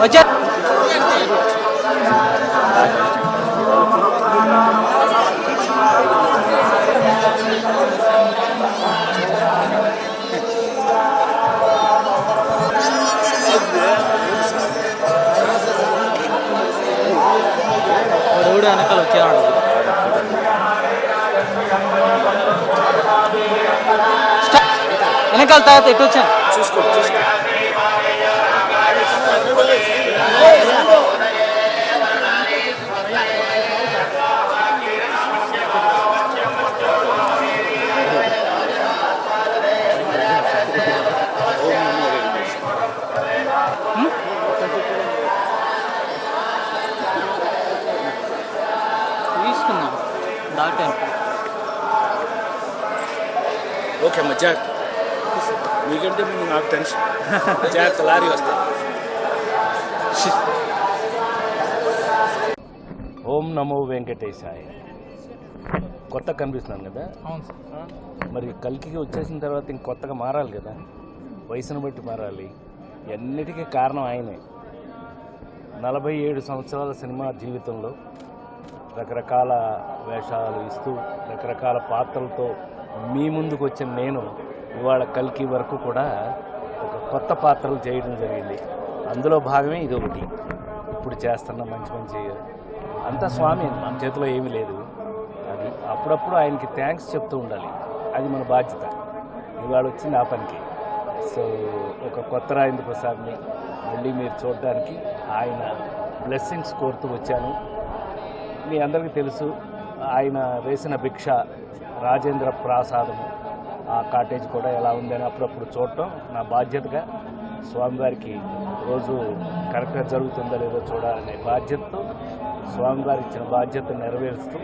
Oye. వచ్చిందా వెనకాల వచ్చాడు వెనకాల తర్వాత ఎటు వచ్చాను చూసుకో చూసుకో. తీసుకున్నాం దాటాను ఓకే అమ్మ జాక్. మీకంటే ముందు నాకు టెన్షన్ జాక్ లారీ వస్తాయి ఓం నమో వెంకటేశాయ. కొత్త కనిపిస్తున్నాను కదా? అవును సార్. మరి కల్కికి వచ్చేసిన తర్వాత ఇంక కొత్తగా మారాలి కదా? వయసును బట్టి మారాలి. ఎన్నిటికీ కారణం ఆయనే. నలభై ఏడు సంవత్సరాల సినిమా జీవితంలో రకరకాల వేషాలు ఇస్తూ రకరకాల పాత్రలతో మీ ముందుకు వచ్చిన నేను ఇవాళ కల్కి వరకు కూడా ఒక కొత్త పాత్రలు చేయడం జరిగింది. అందులో భాగమే ఇది ఒకటి. ఇప్పుడు చేస్తున్న మంచి మంచి అంతా స్వామి మన చేతిలో ఏమీ లేదు. అది అప్పుడప్పుడు ఆయనకి థ్యాంక్స్ చెప్తూ ఉండాలి. అది మన బాధ్యత. ఇవాళ వచ్చింది ఆ పనికి. సో ఒక కొత్త రాజేంద్ర ప్రసాద్ని మళ్ళీ మీరు చూడడానికి ఆయన బ్లెస్సింగ్స్ కోరుతూ వచ్చాను. మీ అందరికీ తెలుసు ఆయన వేసిన భిక్ష రాజేంద్ర ప్రాసాదము. ఆ కాటేజ్ కూడా ఎలా ఉందని అప్పుడప్పుడు చూడటం నా బాధ్యతగా. స్వామివారికి రోజు కరెక్ట్గా జరుగుతుందో లేదో చూడాలనే బాధ్యతతో స్వామివారి ఇచ్చిన బాధ్యత నెరవేరుస్తూ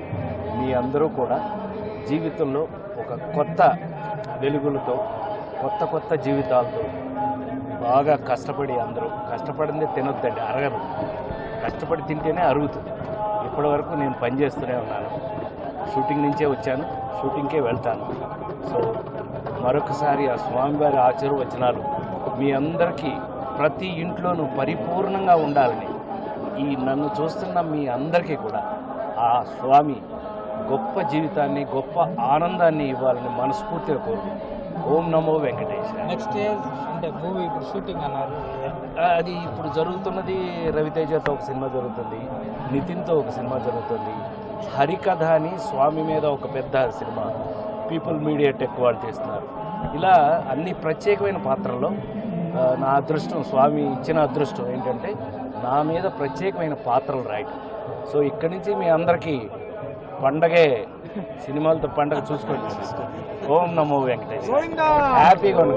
మీ అందరూ కూడా జీవితంలో ఒక కొత్త వెలుగులతో కొత్త కొత్త జీవితాలతో బాగా కష్టపడి అందరూ కష్టపడిందే తినొద్దండి అరగదు కష్టపడి తింటేనే అరుగుతుంది. ఇప్పటి వరకు నేను పనిచేస్తూనే ఉన్నాను. షూటింగ్ నుంచే వచ్చాను. షూటింగ్కే వెళ్తాను. సో మరొకసారి ఆ స్వామివారి ఆశీర్వచనాలు మీ అందరికీ ప్రతి ఇంట్లోనూ పరిపూర్ణంగా ఉండాలని ఈ నన్ను చూస్తున్న మీ అందరికీ కూడా ఆ స్వామి గొప్ప జీవితాన్ని గొప్ప ఆనందాన్ని ఇవ్వాలని మనస్ఫూర్తిగా కోరుకుంటున్నాను ఓం నమో వెంకటేశ నెక్స్ట్ అంటే మూవీ ఇప్పుడు షూటింగ్ అన్నారు. అది ఇప్పుడు జరుగుతున్నది రవితేజతో ఒక సినిమా జరుగుతుంది నితిన్తో ఒక సినిమా జరుగుతుంది. హరికథ అని స్వామి మీద ఒక పెద్ద సినిమా పీపుల్ మీడియా టెక్ వాళ్ళు తీస్తున్నారు. ఇలా అన్ని ప్రత్యేకమైన పాత్రల్లో నా అదృష్టం స్వామి ఇచ్చిన అదృష్టం ఏంటంటే నా మీద ప్రత్యేకమైన పాత్రలు రాయటం. సో ఇక్కడి నుంచి మీ అందరికీ పండగే సినిమాలతో పండగ చూసుకోండి. ఓం నమో వెంకటేశ్వర హ్యాపీగా ఉండు